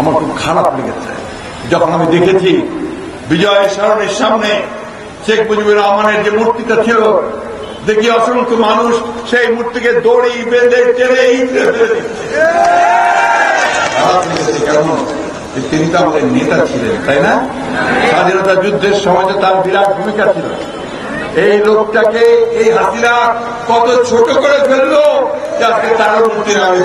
আমার খুব খারাপ লেগেছে। যখন আমি দেখেছি বিজয় স্মরণের সামনে শেখ মুজিবুর রহমানের যে মূর্তিটা ছিল, দেখি অসংখ্য মানুষ সেই মূর্তিকে দড়ি বেঁধে যে তিনি তো আমাদের নেতা ছিলেন, তাই না? স্বাধীনতা যুদ্ধের সময় তার বিরাট ভূমিকা ছিল। এই লোকটাকে, এই হাসিনা কত ছোট করে ফেলল যে আজকে তারও মূর্তি নামে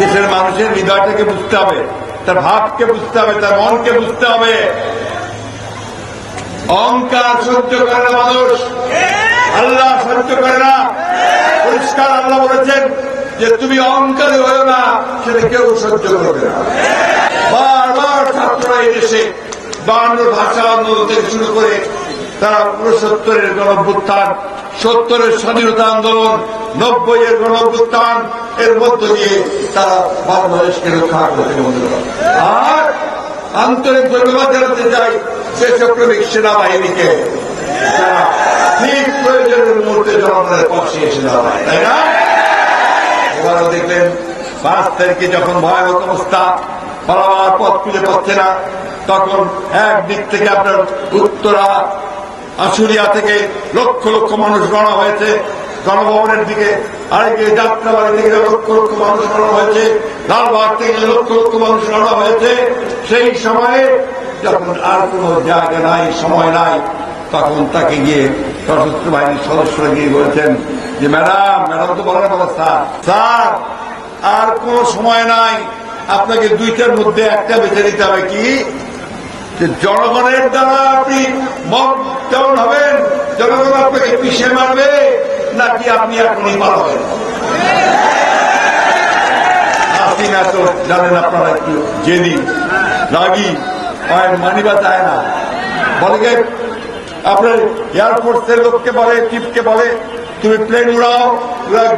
দেশের মানুষের হৃদয়টাকে বুঝতে হবে তার ভাবকে বুঝতে হবে তার মনকে বুঝতে হবে অহংকার সহ্য করে না মানুষ আল্লাহ সহ্য করে না পরিষ্কার আল্লাহ বলেছেন যে তুমি অহংকারী হয়েও না, সেটা কেউ সহ্য করবে না। এই দেশে বান্ন ভাষা আন্দোলন থেকে শুরু করে তারা উনসত্তরের গণভ্যুত্থান, সত্তরের স্বাধীনতা আন্দোলন নব্বই এর গণভ্যুত্থান, এর মধ্য দিয়ে তারা বাংলাদেশকে রক্ষা করতে আর আন্তরিক ধন্যবাদ জানাতে চাই দেশপ্রেমিক সেনাবাহিনীকে। যারা ঠিক প্রয়োজনের মুহূর্তে জনগণের পাশে এসে তাই না? দেখলেন পাঁচ তারিখে যখন ভয়াবহ অবস্থা পালাবার পথ খুঁজে পাচ্ছে না। তখন একদিক থেকে আপনার উত্তরা আশুরিয়া থেকে লক্ষ লক্ষ মানুষ গণা হয়েছে। গণভবনের দিকে আরেকদিকে যাত্রাবাড়ি থেকে লক্ষ লক্ষ মানুষ গণা হয়েছে, লালবাগ থেকে লক্ষ লক্ষ মানুষ গণা হয়েছে, সেই সময়ে যখন আর কোন জায়গা নাই, সময় নাই, তখন তাকে গিয়ে সশস্ত্র বাহিনীর সদস্যরা গিয়ে বলেছেন যে, ম্যাডাম ম্যাডাম তো বলার কথা স্যার স্যার, আর কোন সময় নাই। আপনাকে দুইটার মধ্যে একটা বেছে নিতে হবে কি? জনগণের দ্বারা আপনি মত কেমন হবেন, জনগণ আপনাকে পিছিয়ে মারবে নাকি আপনি এখনই পালাবেন হাসিনা তো জানেন আপনারা একটু জেদি, রাগি মানিবা চায় না। বলে আপনার এয়ারফোর্সের লোককে বলে চিফকে বলে, তুমি প্লেন উড়াও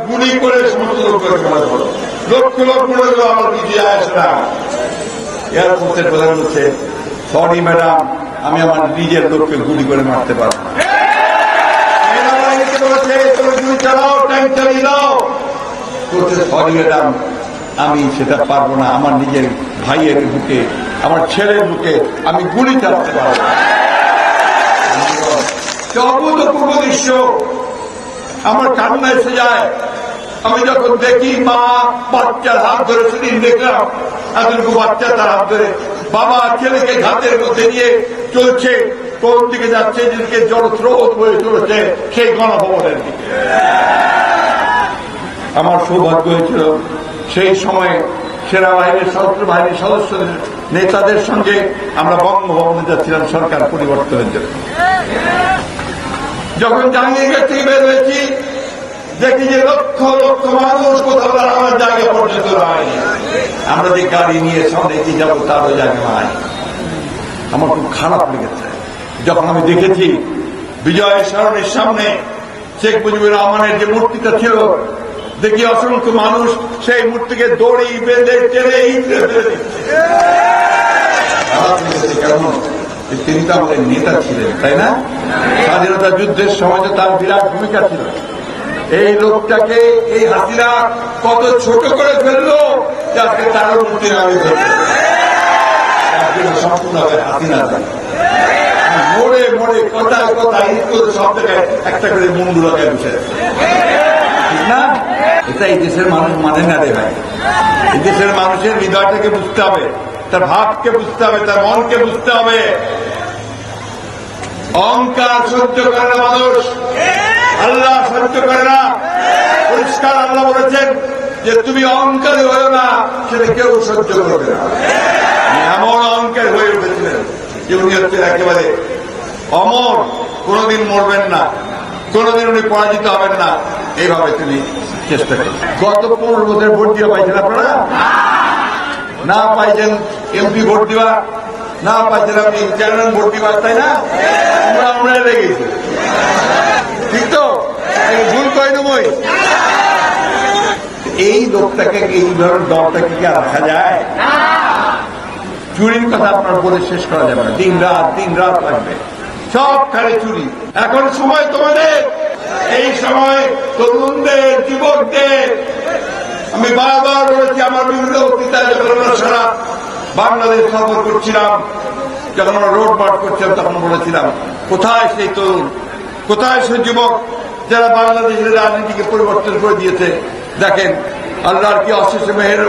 গুলি করে সমস্ত লোককে মারা করো লক্ষ লক্ষ লোক আমার কিছু যায় আসে না প্রধান হচ্ছে সরি ম্যাডাম। আমি আমার নিজের লোককে গুলি করে মারতে পারব আমি সেটা পারব না। আমার নিজের ভাইয়ের বুকে, আমার ছেলের বুকে আমি গুলি চালাতে পারব আমার কান্না এসে যায় আমি যখন দেখি মা বাচ্চার হাত ধরে সেদিন দেখলাম, এতটুকু বাচ্চা তার হাত ধরে। বাবা ছেলেকে ঘাতের মধ্যে নিয়ে চলছে, কোন দিকে যাচ্ছে, যেদিকে জলস্রোত হয়ে চলেছে, সেই গণভবনের দিকে। আমার সৌভাগ্য হয়েছিল, সেই সময়ে সেনাবাহিনীর সশস্ত্র বাহিনীর সদস্যদের, নেতাদের সঙ্গে আমরা বঙ্গভবনে যাচ্ছিলাম সরকার পরিবর্তনের জন্য। যখন জাহাঙ্গীরগঞ্জ থেকে বের হয়েছি দেখি যে লক্ষ লক্ষ মানুষ কোথাও দাঁড়ানোর জায়গা পর্যন্ত হয়নি আমরা যে গাড়ি নিয়ে সন্দেহে যাব, তারও জায়গা নাই। আমার খুব খারাপ লেগেছে। যখন আমি দেখেছি বিজয় স্মরণের সামনে শেখ মুজিবুর রহমানের যে মূর্তিটা ছিল, দেখি অসংখ্য মানুষ সেই মূর্তিকে দড়ি বেঁধে টেনে কেন? তিনি তো আমাদের নেতা ছিলেন, তাই না? স্বাধীনতা যুদ্ধের সময় তার বিরাট ভূমিকা ছিল। এই লোকটাকে, এই হাসিনা কত ছোট করে ফেলল না? এই দেশের মানুষ মানে না এই দেশের মানুষের হৃদয়টাকে বুঝতে হবে, তার ভাবকে বুঝতে হবে, তার মনকে বুঝতে হবে। অহংকার সহ্য করে মানুষ। আল্লাহ সহ্য করে না। পরিষ্কার আল্লাহ বলেছেন যে তুমি অহংকারী হয়েও না, সেটা কেউ সহ্য করবে না। এমন অহংকার হয়ে উঠেছিলেন যে উনি হচ্ছেন একেবারে অমর। কোনোদিন মরবেন না, কোনোদিন উনি পরাজিত হবেন না। এইভাবে তিনি চেষ্টা করেন গত পনেরো বছর ভোট দিয়ে পাইছেন আপনারা? না পাইছেন এমপি ভোট দিবা? না পাইছেন আপনি চেয়ারম্যান ভোট দিবা, তাই না? আমরা আমরা লেগেছি ঠিক তো? এই লোকটাকে এই ধরনের দলটাকে কি আর রাখা যায়? চুরির কথা আপনার বলে শেষ করা যাবে না। দিন রাত দিন রাত লাগবে। সব খালে চুরি। এখন সময় তোমাদের। এই সময় তরুণদের যুবকদের। আমি বারবার বলেছি আমার বিভিন্ন বক্তৃতায় যখন আমরা সারা বাংলাদেশ সফর করছিলাম যখন আমরা রোড মার্চ করছিলাম তখন বলেছিলাম কোথায় সেই তরুণ? কোথায় সেই যুবক যারা বাংলাদেশের রাজনীতিকে পরিবর্তন করে দিয়েছে? দেখেন আল্লাহর কি অশেষ মেহের